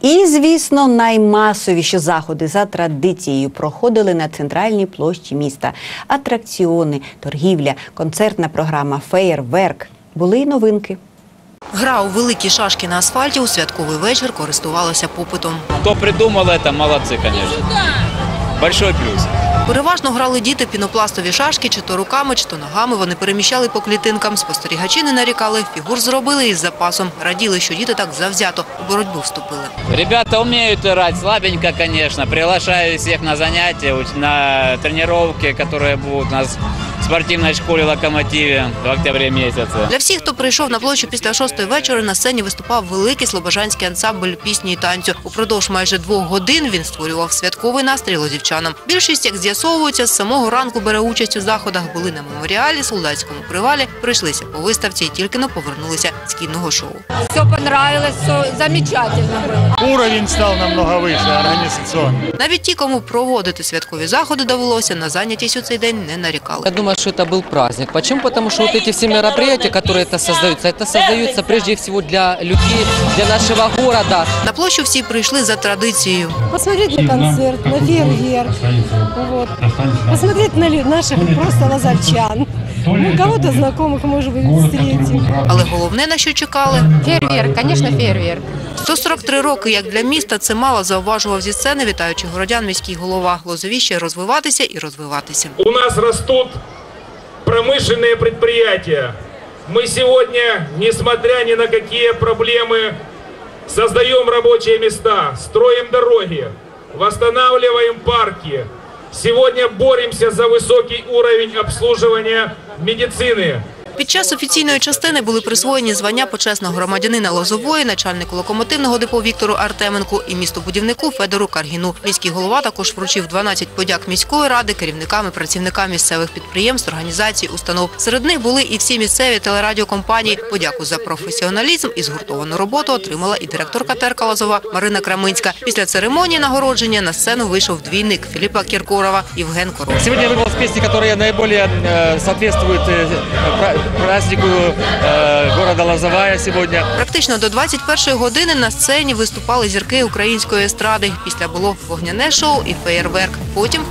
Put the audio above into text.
І, звісно, наймасовіші заходи за традицією проходили на центральній площі міста. Атракціони, торгівля, концертна програма, феєрверк. Були й новинки. Гра у великі шашки на асфальті у святковий вечір користувалася попитом. Хто придумав це, молодці, звісно. Большой плюс. Переважно грали діти пінопластові шашки, чи то руками, чи то ногами. Вони переміщали по клітинкам. Спостерігачі не нарікали, фігур зробили із запасом. Раділи, що діти так завзято у боротьбу вступили. Ребята вміють грати, слабенько, конечно. Приглашаю всіх на заняття, на тренування, які будуть у нас в спортивной школе «Локомотиве» в октябре месяце. Для всіх, хто прийшов на площу після шостої вечора, на сцені виступав великий слобожанський ансамбль пісні і танцю. Упродовж майже двох годин він створював святковий настрій лозівчанам. Більшість, як з'ясовується, з самого ранку бере участь у заходах, були на меморіалі, солдатському привалі, пройшлися по виставці і тільки но повернулися з кінного шоу. Все понравилось, все замечательно было. Уровень стал намного выше, организационный. Навіть ті, кому проводити святкові заходи довелося, на зайнятість у цей день не нарікали. Я думаю, что это был праздник. Почему? Потому что вот эти все мероприятия, которые это создаются, это создаются прежде всего для людей, для нашего города. На площу всі прийшли за традицією. посмотреть на концерт, на фейерверк, вот. посмотреть на лю- наших просто лазарчан. Ну, кого-то знакомых, может быть, встретим. Але головне, на що чекали, Фейерверк, конечно, фейерверк. 143 роки, як для міста, це мало зауважував зі сцени, вітаючи городян міський голова. Лозовіще розвиватися і розвиватися. У нас растут промышленные предприятия. Мы сегодня, несмотря ни на какие проблемы, создаем рабочие места, строим дороги, восстанавливаем парки. Сегодня боремся за высокий уровень обслуживания медицины. Під час офіційної частини були присвоєні звання почесного громадянина Лозової, начальнику локомотивного депо Віктору Артеменку і містобудівнику Федору Каргіну. Міський голова також вручив 12 подяк міської ради керівникам і працівникам місцевих підприємств, організацій, установ. Серед них були і всі місцеві телерадіокомпанії. Подяку за професіоналізм і згуртовану роботу отримала і директорка Терка Лозова Марина Краминська. Після церемонії нагородження на сцену вийшов двійник Філіпа Кіркорова Євген Коров. Сегодня я выбрал песни, которые наиболее э, соответствуют э, пра- празднику э, города Лозовая сегодня. Практично до 21-ї години на сцені виступали зірки української естради. Після було вогняне шоу і феєрверк. Потім